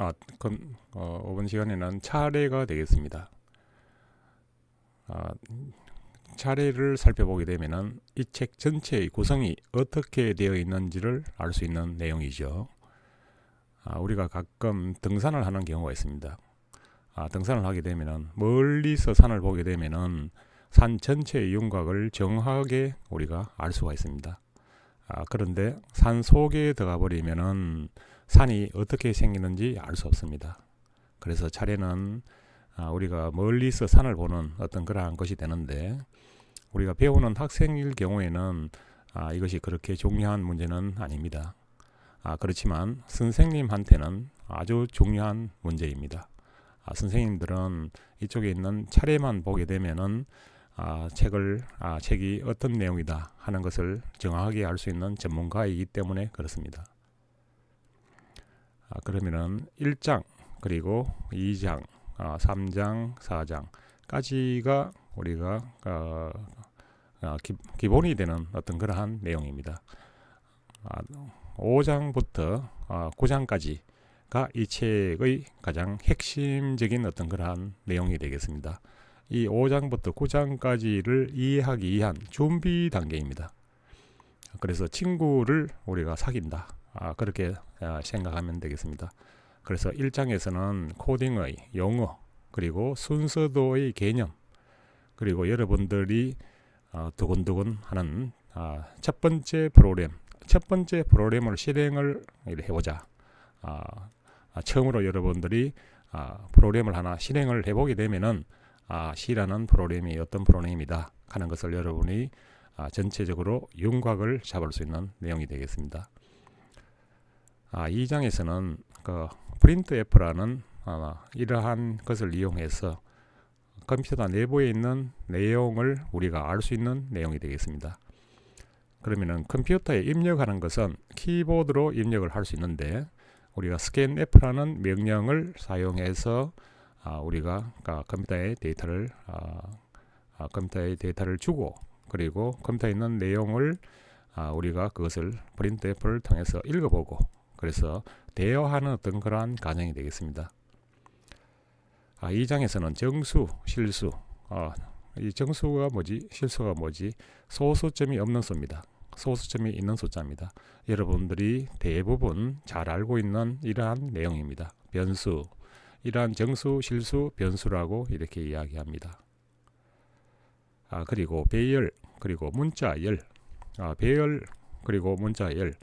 아, 그, 어, 이번 시간에는 차례가 되겠습니다. 아, 차례를 살펴보게 되면은 이 책 전체의 구성이 어떻게 되어 있는지를 알 수 있는 내용이죠. 아, 우리가 가끔 등산을 하는 경우가 있습니다. 아, 등산을 하게 되면은 멀리서 산을 보게 되면은 산 전체의 윤곽을 정확하게 우리가 알 수가 있습니다. 아, 그런데 산 속에 들어가 버리면은 산이 어떻게 생기는지 알 수 없습니다. 그래서 차례는 아, 우리가 멀리서 산을 보는 어떤 그러한 것이 되는데 우리가 배우는 학생일 경우에는 아, 이것이 그렇게 중요한 문제는 아닙니다. 아, 그렇지만 선생님한테는 아주 중요한 문제입니다. 아, 선생님들은 이쪽에 있는 차례만 보게 되면은 아, 책을 아, 책이 어떤 내용이다 하는 것을 정확하게 알 수 있는 전문가이기 때문에 그렇습니다. 아, 그러면은 1장 그리고 2장, 아, 3장, 4장까지가 우리가 어, 어, 기, 본이 되는 어떤 그러한 내용입니다. 아, 5장부터 아, 9장까지가 이 책의 가장 핵심적인 어떤 그러한 내용이 되겠습니다. 이 5장부터 9장까지를 이해하기 위한 준비 단계입니다. 그래서 친구를 우리가 사귄다. 아, 그렇게 아, 생각하면 되겠습니다. 그래서 1장에서는 코딩의 용어 그리고 순서도의 개념 그리고 여러분들이 어, 두근두근 하는 아, 첫 번째 프로그램 첫 번째 프로그램을 실행을 해보자. 아, 아, 처음으로 여러분들이 아, 프로그램을 하나 실행을 해보게 되면은 아, C라는 프로그램이 어떤 프로그램이다 하는 것을 여러분이 아, 전체적으로 윤곽을 잡을 수 있는 내용이 되겠습니다. 아, 2장에서는 그 프린트 F라는 아, 이러한 것을 이용해서 컴퓨터 내부에 있는 내용을 우리가 알 수 있는 내용이 되겠습니다. 그러면은 컴퓨터에 입력하는 것은 키보드로 입력을 할 수 있는데 우리가 스캔 F라는 명령을 사용해서 아, 우리가 아, 컴퓨터에 데이터를 아, 아, 컴퓨터에 데이터를 주고 그리고 컴퓨터에 있는 내용을 아, 우리가 그것을 프린트F를 통해서 읽어보고 그래서 대여하는 어떤 그러한 과정이 되겠습니다. 아, 이 장에서는 정수, 실수, 아, 이 정수가 뭐지, 실수가 뭐지, 소수점이 없는 수입니다. 소수점이 있는 숫자입니다. 여러분들이 대부분 잘 알고 있는 이러한 내용입니다. 변수, 이러한 정수, 실수, 변수라고 이렇게 이야기합니다. 아, 그리고 배열, 그리고 문자열, 아, 배열, 그리고 문자열.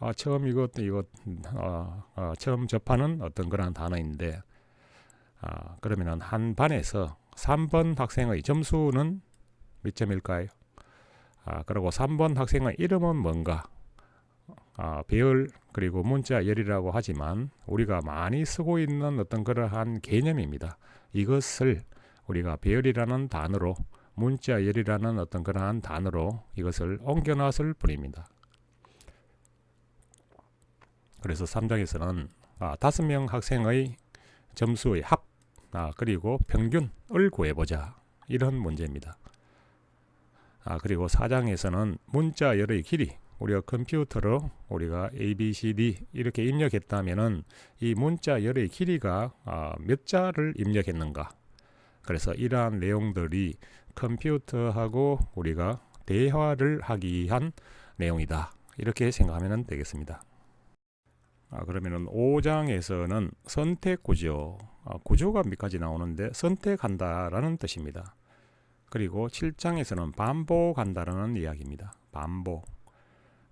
아, 처음 이것, 이것, 아, 아, 처음 접하는 어떤 그런 단어인데, 아, 그러면은 한 반에서 3번 학생의 점수는 몇 점일까요? 아, 그리고 3번 학생의 이름은 뭔가? 아, 배열 그리고 문자 열이라고 하지만 우리가 많이 쓰고 있는 어떤 그러한 개념입니다. 이것을 우리가 배열이라는 단어로 문자 열이라는 어떤 그러한 단어로 이것을 옮겨놨을 뿐입니다. 그래서 3장에서는 아, 5명 학생의 점수의 합 아, 그리고 평균을 구해보자 이런 문제입니다. 아, 그리고 4장에서는 문자 열의 길이 우리가 컴퓨터로 우리가 A, B, C, D 이렇게 입력했다면은 이 문자 열의 길이가 아, 몇 자를 입력했는가. 그래서 이러한 내용들이 컴퓨터하고 우리가 대화를 하기 위한 내용이다. 이렇게 생각하면 되겠습니다. 아, 그러면은 5장에서는 선택 구조, 아, 구조가 몇 가지 나오는데 선택한다라는 뜻입니다. 그리고 7장에서는 반복한다라는 이야기입니다. 반복.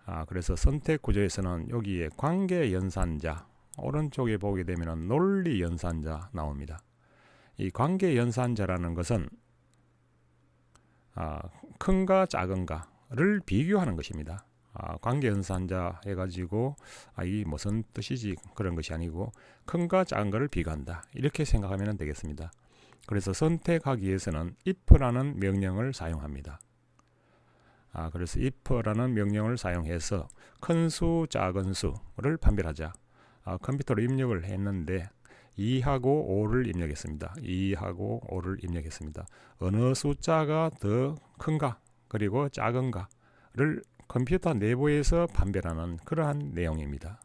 아, 그래서 선택 구조에서는 여기에 관계 연산자 오른쪽에 보게 되면 논리 연산자 나옵니다. 이 관계 연산자라는 것은 아, 큰가 작은가를 비교하는 것입니다. 아, 관계 연산자 해가지고 아, 이 무슨 뜻이지 그런 것이 아니고 큰가 작은 것을 비교한다 이렇게 생각하면 되겠습니다. 그래서 선택하기 위해서는 if라는 명령을 사용합니다. 아, 그래서 if라는 명령을 사용해서 큰 수, 작은 수를 판별하자. 아, 컴퓨터로 입력을 했는데 2하고 5를 입력했습니다. 2하고 5를 입력했습니다. 어느 숫자가 더 큰가 그리고 작은가를 컴퓨터 내부에서 판별하는 그러한 내용입니다.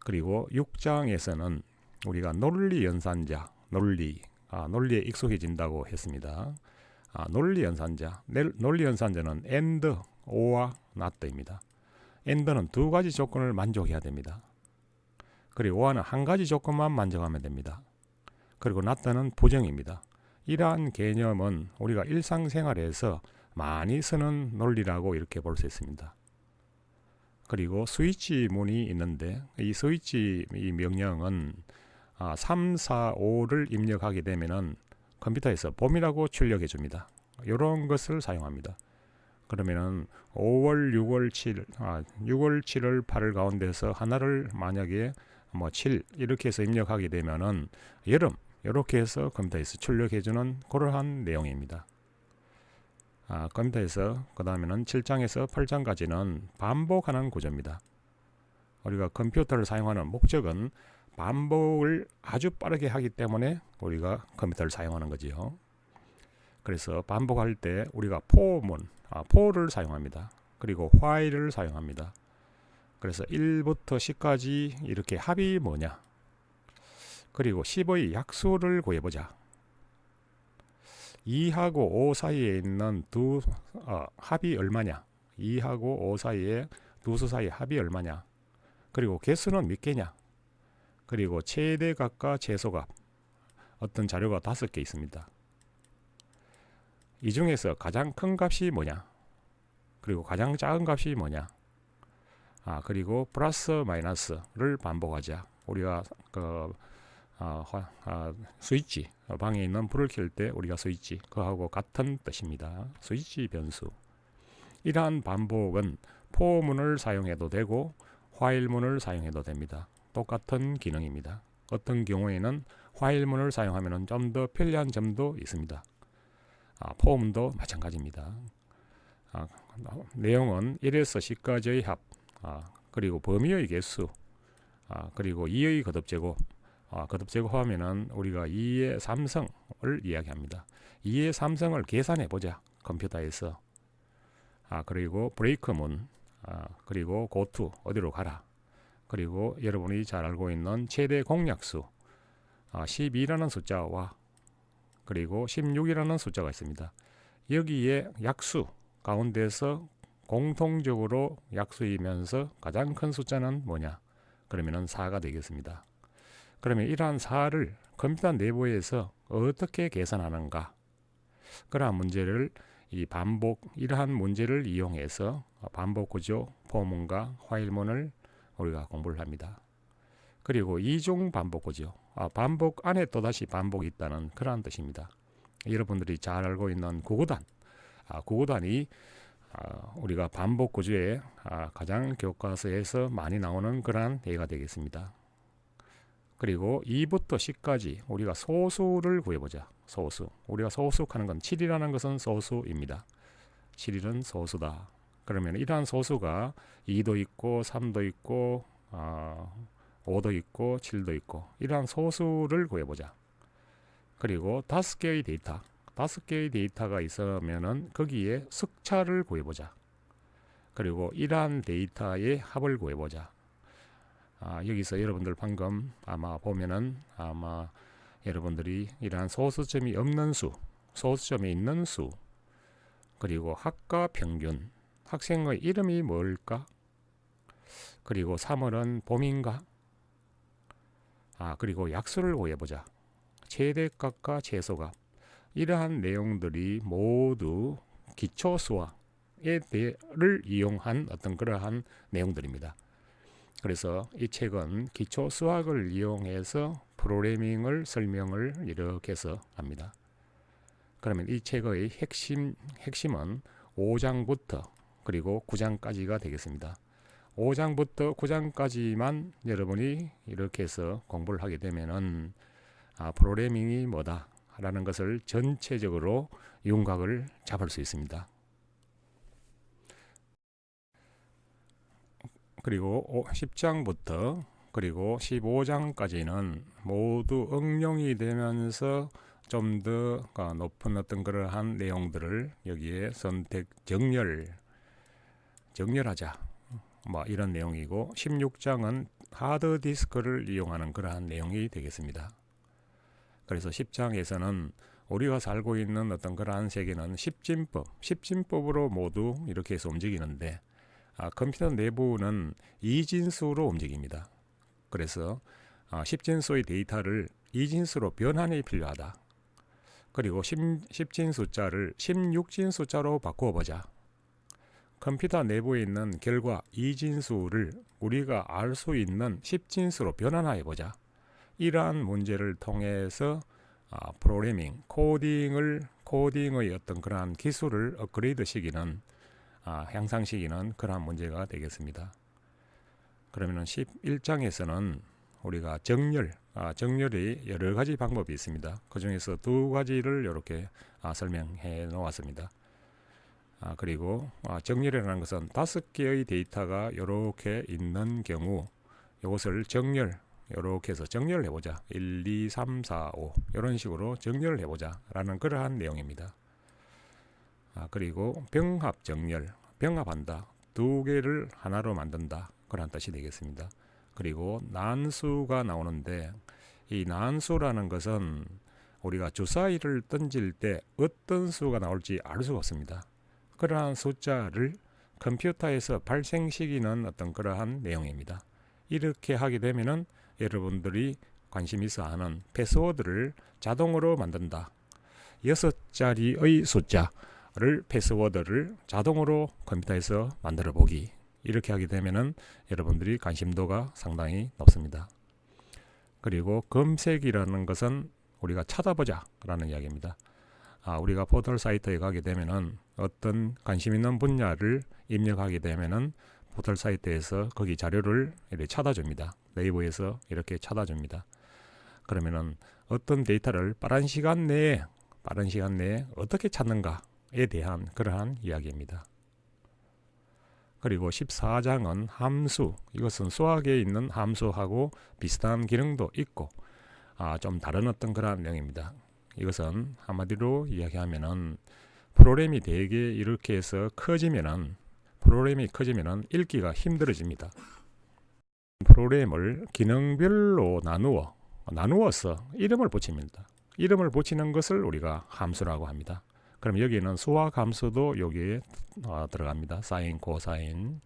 그리고 6장에서는 우리가 논리 연산자, 논리, 아, 논리에 익숙해진다고 했습니다. 아, 논리 연산자, 넬- 논리 연산자는 and, or와 not입니다. and는 두 가지 조건을 만족해야 됩니다. 그리고 or는 한 가지 조건만 만족하면 됩니다. 그리고 not는 부정입니다. 이러한 개념은 우리가 일상생활에서 많이 쓰는 논리라고 이렇게 볼 수 있습니다. 그리고 스위치 문이 있는데 이 스위치 이 명령은 아, 3, 4, 5를 입력하게 되면은 컴퓨터에서 봄이라고 출력해 줍니다. 이런 것을 사용합니다. 그러면은 5월, 6월, 7, 아, 6월, 7월, 8월 가운데서 하나를 만약에 뭐 7 이렇게 해서 입력하게 되면은 여름 이렇게 해서 컴퓨터에서 출력해 주는 그러한 내용입니다. 아, 컴퓨터에서 그 다음에는 7장에서 8장까지는 반복하는 구조입니다. 우리가 컴퓨터를 사용하는 목적은 반복을 아주 빠르게 하기 때문에 우리가 컴퓨터를 사용하는 거지요. 그래서 반복할 때 우리가 포문, 아, 포를 사용합니다. 그리고 while을 사용합니다. 그래서 1부터 10까지 이렇게 합이 뭐냐? 그리고 10의 약수를 구해보자. 2하고 5 사이에 있는 두 어, 합이 얼마냐? 2하고 5 사이에 두 수 사이의 합이 얼마냐? 그리고 개수는 몇 개냐? 그리고 최대값과 최소값 어떤 자료가 다섯 개 있습니다. 이 중에서 가장 큰 값이 뭐냐? 그리고 가장 작은 값이 뭐냐? 아 그리고 플러스 마이너스를 반복하자. 우리가 그 아, 화, 아, 스위치 방에 있는 불을 켤 때 우리가 스위치 그하고 같은 뜻입니다. 스위치 변수. 이러한 반복은 포문을 사용해도 되고 화일문을 사용해도 됩니다. 똑같은 기능입니다. 어떤 경우에는 화일문을 사용하면 좀 더 편리한 점도 있습니다. 아, 포문도 마찬가지입니다. 아, 내용은 1에서 10까지의 합, 아, 그리고 범위의 개수, 아, 그리고 2의 거듭제곱, 아, 거듭 제곱하면은 우리가 2의 3성을 이야기합니다. 2의 3성을 계산해 보자. 컴퓨터에서. 아, 그리고 브레이크문. 아, 그리고 고투 어디로 가라. 그리고 여러분이 잘 알고 있는 최대 공약수. 아, 12라는 숫자와 그리고 16이라는 숫자가 있습니다. 여기에 약수 가운데서 공통적으로 약수이면서 가장 큰 숫자는 뭐냐? 그러면은 4가 되겠습니다. 그러면 이러한 사를 컴퓨터 내부에서 어떻게 계산하는가? 그러한 문제를 이 반복 이러한 문제를 이용해서 반복 구조 포문과 화일문을 우리가 공부를 합니다. 그리고 이중 반복 구조 아, 반복 안에 또 다시 반복이 있다는 그러한 뜻입니다. 여러분들이 잘 알고 있는 구구단 아, 구구단이 아, 우리가 반복 구조의 아, 가장 교과서에서 많이 나오는 그러한 예가 되겠습니다. 그리고 2부터 10까지 우리가 소수를 구해보자. 소수. 우리가 소수하는 건 7이라는 것은 소수입니다. 7일은 소수다. 그러면 이러한 소수가 2도 있고 3도 있고 아, 5도 있고 7도 있고 이러한 소수를 구해보자. 그리고 다섯 개의 데이터, 다섯 개의 데이터가 있으면은 거기에 숫자를 구해보자. 그리고 이러한 데이터의 합을 구해보자. 아, 여기서 여러분들 방금 아마 보면은 아마 여러분들이 이러한 소수점이 없는 수, 소수점이 있는 수, 그리고 학과 평균, 학생의 이름이 뭘까? 그리고 3월은 봄인가? 아, 그리고 약수를 구해보자. 최대값과 최소값. 이러한 내용들이 모두 기초 수학에 대를 이용한 어떤 그러한 내용들입니다. 그래서 이 책은 기초 수학을 이용해서 프로그래밍을 설명을 이렇게 해서 합니다. 그러면 이 책의 핵심 핵심은 5장부터 그리고 9장까지가 되겠습니다. 5장부터 9장까지만 여러분이 이렇게 해서 공부를 하게 되면은 아, 프로그래밍이 뭐다라는 것을 전체적으로 윤곽을 잡을 수 있습니다. 그리고 10장부터 그리고 15장까지는 모두 응용이 되면서 좀 더 높은 어떤 그러한 내용들을 여기에 선택 정렬 정렬하자 뭐 이런 내용이고 16장은 하드 디스크를 이용하는 그러한 내용이 되겠습니다. 그래서 10장에서는 우리가 살고 있는 어떤 그러한 세계는 십진법, 십진법으로 모두 이렇게 해서 움직이는데 아, 컴퓨터 내부는 이진수로 움직입니다. 그래서 아, 십진수의 데이터를 이진수로 변환이 필요하다. 그리고 10, 진 숫자를 16진 숫자로 바꾸어 보자. 컴퓨터 내부에 있는 결과 이진수를 우리가 알 수 있는 10진수로 변환해 보자. 이러한 문제를 통해서 아, 프로그래밍, 코딩을 코딩의 어떤 그러한 기술을 업그레이드 시키는 아, 향상시키는 그러한 문제가 되겠습니다. 그러면은 11장에서는 우리가 정렬, 아, 정렬이 여러 가지 방법이 있습니다. 그 중에서 두 가지를 이렇게 아, 설명해 놓았습니다. 아, 그리고 아, 정렬이라는 것은 다섯 개의 데이터가 이렇게 있는 경우 이것을 정렬 이렇게 해서 정렬을 해보자 1, 2, 3, 4, 5 이런 식으로 정렬을 해보자 라는 그러한 내용입니다 아, 그리고 병합 정렬 병합한다. 두 개를 하나로 만든다. 그런 뜻이 되겠습니다. 그리고 난수가 나오는데 이 난수라는 것은 우리가 주사위를 던질 때 어떤 수가 나올지 알 수가 없습니다. 그러한 숫자를 컴퓨터에서 발생시키는 어떤 그러한 내용입니다. 이렇게 하게 되면은 여러분들이 관심 있어 하는 패스워드를 자동으로 만든다. 여섯 자리의 숫자 를 패스워드를 자동으로 컴퓨터에서 만들어 보기. 이렇게 하게 되면은 여러분들이 관심도가 상당히 높습니다. 그리고 검색이라는 것은 우리가 찾아보자 라는 이야기입니다. 아, 우리가 포털 사이트에 가게 되면은 어떤 관심 있는 분야를 입력하게 되면은 포털 사이트에서 거기 자료를 이렇게 찾아줍니다. 네이버에서 이렇게 찾아줍니다. 그러면은 어떤 데이터를 빠른 시간 내에 빠른 시간 내에 어떻게 찾는가 에 대한 그러한 이야기입니다. 그리고 14장은 함수 이것은 수학에 있는 함수하고 비슷한 기능도 있고 아, 좀 다른 어떤 그러한 내용입니다. 이것은 한마디로 이야기하면은 프로그램이 되게 이렇게 해서 커지면은 프로그램이 커지면은 읽기가 힘들어집니다. 프로그램을 기능별로 나누어 나누어서 이름을 붙입니다. 이름을 붙이는 것을 우리가 함수라고 합니다. 그럼 여기는 수학 함수도 여기에 어, 들어갑니다. 사인, 코사인.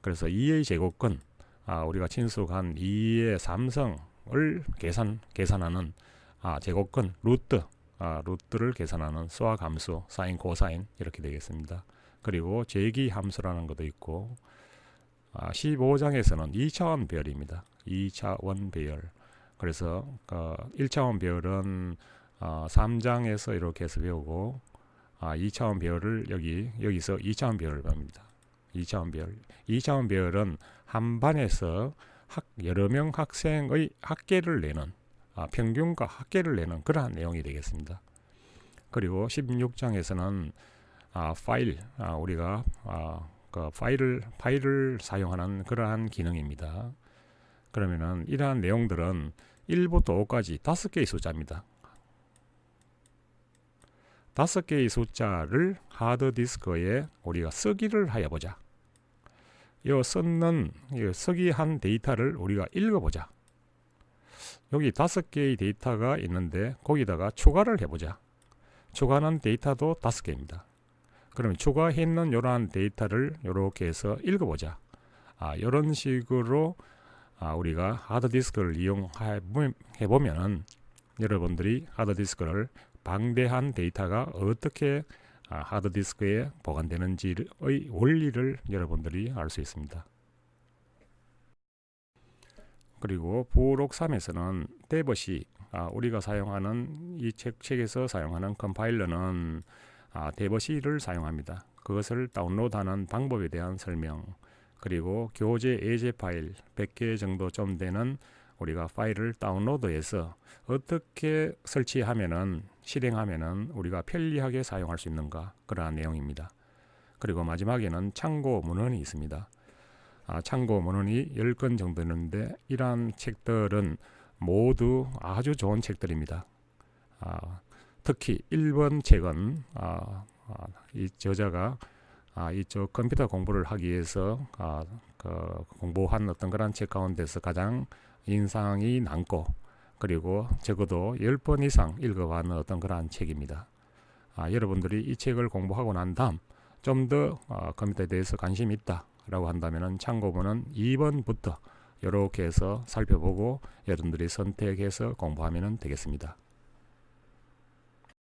그래서 2의 제곱근 아, 우리가 친숙한 2의 삼성을 계산 계산하는 아, 제곱근 루트 아, 루트를 계산하는 수학 함수 사인, 코사인 이렇게 되겠습니다. 그리고 제기 함수라는 것도 있고 아, 15장에서는 2차원 배열입니다. 2차원 배열. 그래서 어, 1차원 배열은 어, 3장에서 이렇게 해서 배우고 아, 2차원 배열을 여기 여기서 2차원 배열을 배웁니다. 2차원 배열. 2차원 배열은 한 반에서 학, 여러 명 학생의 합계를 내는 아, 평균과 합계를 내는 그러한 내용이 되겠습니다. 그리고 16장에서는 아, 파일 아, 우리가 아, 그 파일을 파일을 사용하는 그러한 기능입니다. 그러면은 이러한 내용들은 1부터 5까지 다섯 개의 숫자입니다. 다섯 개의 숫자를 하드디스크에 우리가 쓰기를 하여 보자. 이 쓰는 이 쓰기한 데이터를 우리가 읽어보자. 여기 다섯 개의 데이터가 있는데 거기다가 추가를 해보자. 추가하는 데이터도 다섯 개입니다. 그러면 추가했는 이러한 데이터를 이렇게 해서 읽어보자. 아, 이런 식으로 아, 우리가 하드디스크를 이용해 보면은 여러분들이 하드디스크를 방대한 데이터가 어떻게 아, 하드디스크에 보관되는지의 원리를 여러분들이 알 수 있습니다. 그리고 부록 3에서는 데버시 아, 우리가 사용하는 이 책, 책에서 사용하는 컴파일러는 아, 데버시를 사용합니다. 그것을 다운로드하는 방법에 대한 설명 그리고 교재 예제 파일 100개 정도 좀 되는 우리가 파일을 다운로드해서 어떻게 설치하면은 실행하면은 우리가 편리하게 사용할 수 있는가 그러한 내용입니다. 그리고 마지막에는 참고 문헌이 있습니다. 아, 참고 문헌이 10권 정도 있는데 이러한 책들은 모두 아주 좋은 책들입니다. 아, 특히 1번 책은 아, 아, 이 저자가 아, 이쪽 컴퓨터 공부를 하기 위해서 아, 그 공부한 어떤 그런 책 가운데서 가장 인상이 남고 그리고 적어도 10번 이상 읽어가는 어떤 그러한 책입니다. 아, 여러분들이 이 책을 공부하고 난 다음 좀더 어, 컴퓨터에 대해서 관심이 있다라고 한다면 참고문은 2번부터 이렇게 해서 살펴보고 여러분들이 선택해서 공부하면 되겠습니다.